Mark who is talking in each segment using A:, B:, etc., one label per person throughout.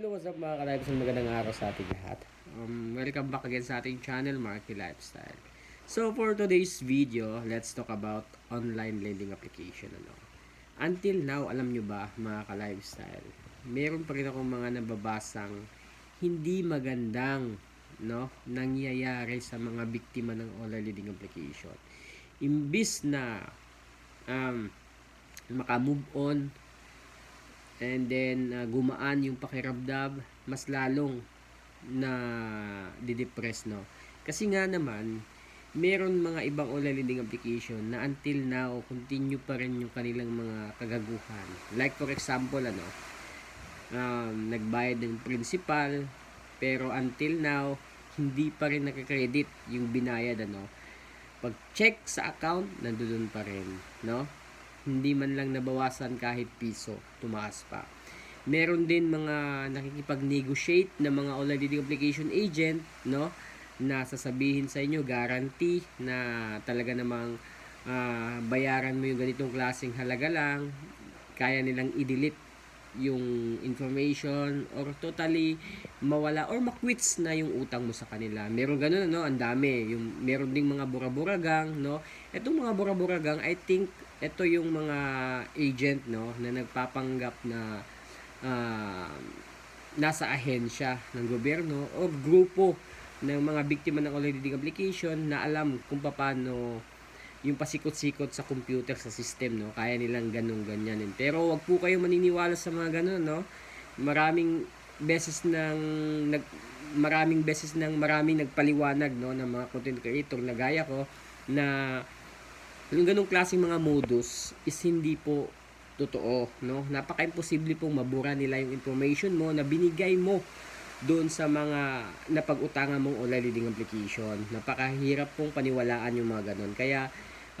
A: hello, what's up mga ka-lives and magandang araw sa ating lahat. Um, welcome back again sa ating channel, Marky Lifestyle. So for today's video, let's talk about online lending application. Ano. Until now, alam nyo ba mga ka-lifestyle, meron pa rin akong mga nababasang hindi magandang no, nangyayari sa mga biktima ng online lending application. Imbis na um, maka-move on and then uh, gumaan yung pakiramdam mas lalong na didepress no? Kasi nga naman meron mga ibang online lending application na until now continue pa rin yung kanilang mga kagaguhan. Like for example ano um, nagbayad ng principal pero until now hindi pa rin nakakredit yung binayad ano? Pag check sa account nandoon pa rin no hindi man lang nabawasan kahit piso, tumaas pa. Meron din mga nakikipag-negotiate na mga lending application agent, no? Na sasabihin sa inyo, guarantee na talaga namang ah, bayaran mo yung ganitong klaseng halaga lang. Kaya nilang i-delete yung information or totally mawala or makwits na yung utang mo sa kanila. Meron ganun no, ang dami. Yung meron ding mga bura-buragang, no. Etong mga bura-buragang, I think ito yung mga agent no na nagpapanggap na ah, nasa ahensya ng gobyerno o grupo ng mga biktima ng online application na alam kung paano yung pasikot-sikot sa computer sa system no? Kaya nilang ganun ganyanin pero wag po kayo maniniwala sa mga ganun no? Maraming beses nang nag maraming beses nang maraming nagpaliwanag no ng mga content creator na gaya ko na yung ganung klaseng mga modus is hindi po totoo, no? Napaka-imposible pong mabura nila yung information mo na binigay mo doon sa mga napag-utangan mong online lending application. Napakahirap pong paniwalaan yung mga ganun. Kaya,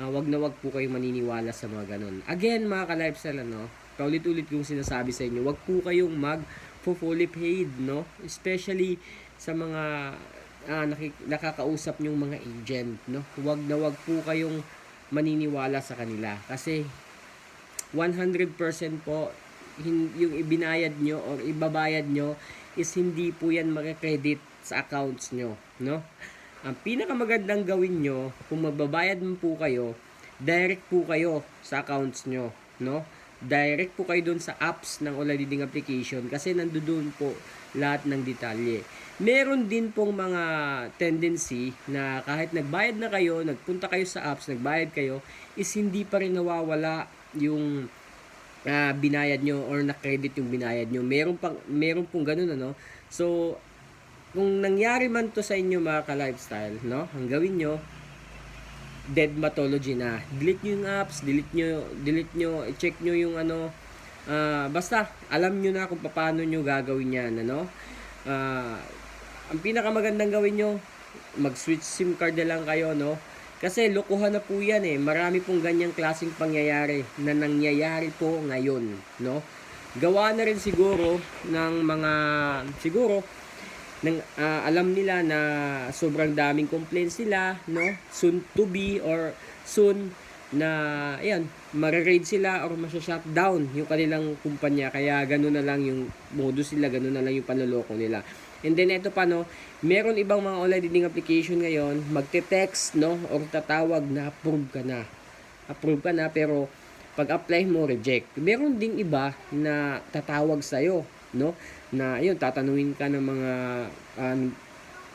A: ah, wag na wag po kayo maniniwala sa mga ganun. Again, mga ka-lifestyle, ano, paulit-ulit kong sinasabi sa inyo, wag po kayong mag fully paid, no? Especially sa mga ah, nakik- nakakausap nyong mga agent, no? Wag na wag po kayong maniniwala sa kanila. Kasi 100% po yung ibinayad nyo or ibabayad nyo is hindi po yan makakredit sa accounts nyo no? Ang pinakamagandang gawin nyo kung magbabayad mo po kayo direct po kayo sa accounts nyo no? Direct po kayo doon sa apps ng lending application kasi nandoon po lahat ng detalye. Meron din pong mga tendency na kahit nagbayad na kayo, nagpunta kayo sa apps, nagbayad kayo, is hindi pa rin nawawala yung ah, binayad nyo or na-credit yung binayad nyo. Meron, pang, meron pong ganun, ano. So, kung nangyari man to sa inyo mga ka-lifestyle, no, ang gawin nyo, dead matology na. Delete nyo yung apps, delete nyo, delete nyo, check nyo yung ano, ah, basta, alam nyo na kung paano nyo gagawin yan, ano. Ah, ang pinakamagandang gawin nyo, mag-switch SIM card na lang kayo, no. Kasi lokohan na po yan eh. Marami pong ganyang klaseng pangyayari na nangyayari po ngayon, no. Gawa na rin siguro ng mga, siguro, nang ah, alam nila na sobrang daming complaints nila, no? Soon to be or soon na ayan, mare-raid sila or masya-shutdown yung kanilang kumpanya. Kaya ganoon na lang yung modus nila, ganoon na lang yung panloloko nila. And then ito pa no, meron ibang mga online lending application ngayon, magte-text no or tatawag na approve ka na. Approve ka na pero pag apply mo reject. Meron ding iba na tatawag sa no? Na ayun tatanungin ka ng mga um,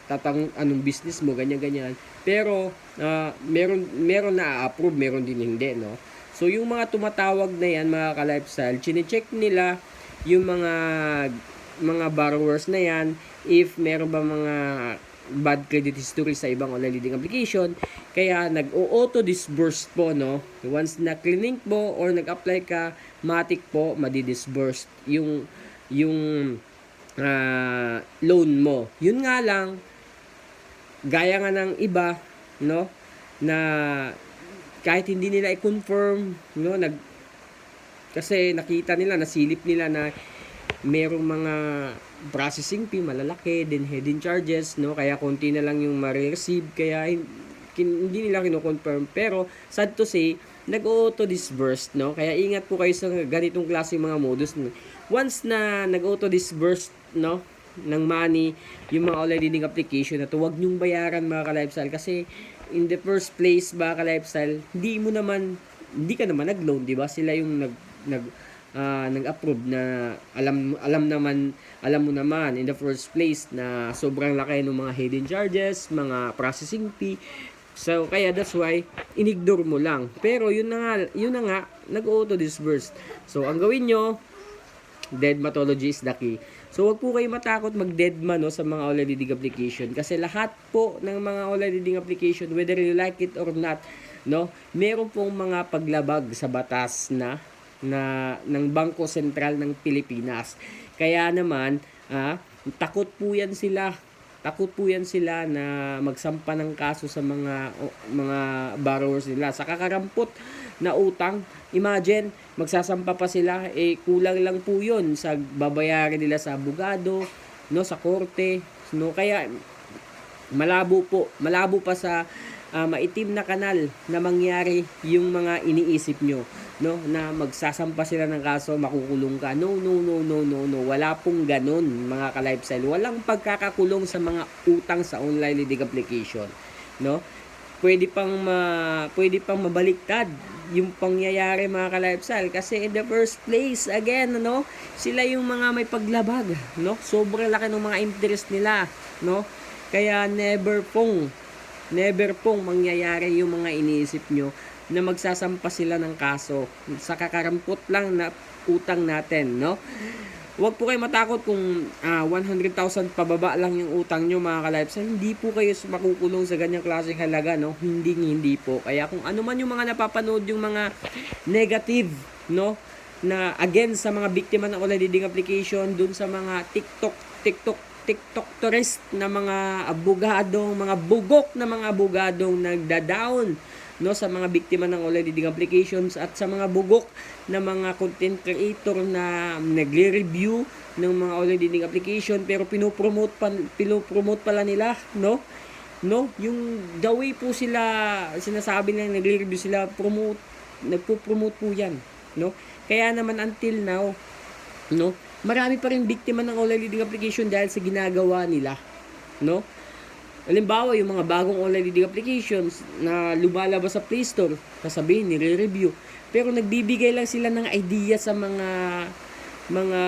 A: tatang anong business mo ganyan ganyan. Pero ah, meron meron na approve, meron din hindi, no? So yung mga tumatawag na yan, mga ka-lifestyle, chine-check nila yung mga mga borrowers na yan if meron ba mga bad credit history sa ibang online lending application. Kaya nag-auto disburse po no. Once na cleaning po or nag-apply ka, matik po madi-disburse yung yung ah, loan mo. Yun nga lang gaya nga ng iba no na kahit hindi nila i-confirm no nag kasi nakita nila nasilip nila na merong mga processing fee malalaki din hidden charges no? Kaya konti na lang yung ma-receive. Kaya hindi nila kino-confirm. Pero sad to say nag-auto disburse no? Kaya ingat po kayo sa ganitong klase mga modus. Once na nag-auto disburse no? Ng money yung mga online leading application na to wag nyong bayaran mga ka-lifestyle. Kasi in the first place mga ka-lifestyle hindi mo naman hindi ka naman nag-loan di ba? Sila yung nag nag ah, nag-approve na alam alam naman alam mo naman in the first place na sobrang laki ng mga hidden charges mga processing fee So, kaya that's why, inignore mo lang. Pero, yun na nga, yun na nga, nag-auto disburse. So, ang gawin nyo, dead methodology is the key. So, wag po kayo matakot mag-deadma no, sa mga online leading application. Kasi lahat po ng mga online leading application, whether you like it or not, no, meron pong mga paglabag sa batas na na ng Bangko Sentral ng Pilipinas. Kaya naman, ah, takot po yan sila takot po yan sila na magsampa ng kaso sa mga o, mga borrowers nila sa kakarampot na utang imagine magsasampa pa sila eh kulang lang po yun sa babayaran nila sa abogado no sa korte no kaya malabo po malabo pa sa ah, maitim na kanal na mangyari yung mga iniisip nyo no? Na magsasampa sila ng kaso makukulong ka. No no no no no no. Wala pong ganun mga ka-lifestyle. Walang pagkakakulong sa mga utang sa online leading application no? Pwede pang ma, pwede pang mabaliktad yung pangyayari mga ka-lifestyle. Kasi in the first place again no sila yung mga may paglabag no? Sobrang laki ng mga interest nila no? Kaya never pong never pong mangyayari yung mga iniisip nyo na magsasampa sila ng kaso sa kakarampot lang na utang natin, no? Huwag po kayo matakot kung ah, 100,000 pababa lang yung utang nyo mga ka-lifestyle. Hindi po kayo makukulong sa ganyang klaseng halaga, no? Hindi, hindi po. Kaya kung ano man yung mga napapanood yung mga negative, no? Na against sa mga biktima ng online leading application, dun sa mga TikTok, TikTok, TikTok tourist na mga abogadong, mga bugok na mga abogadong nagda-down no sa mga biktima ng online leading applications at sa mga bugok na mga content creator na nagre-review ng mga online leading application pero pinopromote pa pinopromote pala nila no? No? Yung the way po sila sinasabi nilang nagre-review sila promote nagpo-promote po yan no? Kaya naman until now no marami pa rin biktima ng online leading application dahil sa ginagawa nila no Halimbawa, yung mga bagong online leading applications na lumalabas sa Play Store, sasabihin, nire-review. Pero nagbibigay lang sila ng idea sa mga mga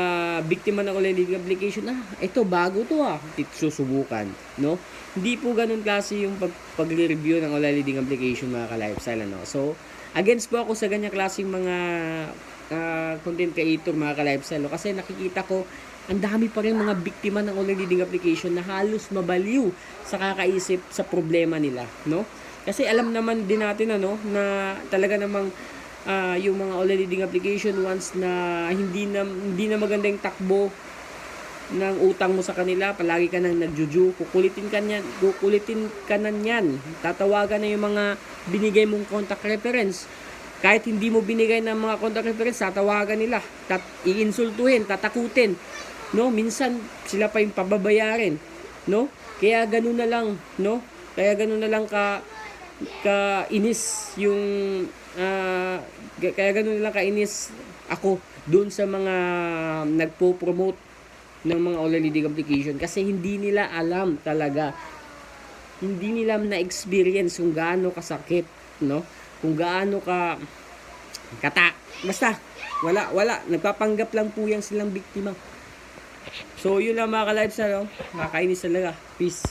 A: biktima ng online leading application, ah, ito bago to ah, susubukan, no? Hindi po ganun klase yung pag, pag-review ng online leading application mga ka-lifestyle, ano? So, against po ako sa ganyang klaseng mga ah, content creator mga ka-lifestyle, kasi nakikita ko ang dami pa rin mga biktima ng online leading application na halos mabaliw sa kakaisip sa problema nila, no? Kasi alam naman din natin ano na talaga namang ah, yung mga online leading application once na hindi na hindi na maganda yung takbo ng utang mo sa kanila, palagi ka nang nagjuju, kukulitin ka niyan, kukulitin ka na niyan. Tatawagan na yung mga binigay mong contact reference. Kahit hindi mo binigay ng mga contact reference, tatawagan nila, tat iinsultuhin, tatakutin. No, minsan sila pa yung pababayarin, no? Kaya ganun na lang, no? Kaya ganun na lang ka ka inis yung ga- kaya ganun na lang ka inis ako doon sa mga nagpo-promote ng mga online leading application kasi hindi nila alam talaga hindi nila na-experience kung gaano kasakit, no? Kung gaano ka kata. Basta, wala, wala. Nagpapanggap lang po yan silang biktima. So, yun lang mga ka-lives, ano? Nakakainis talaga. Peace.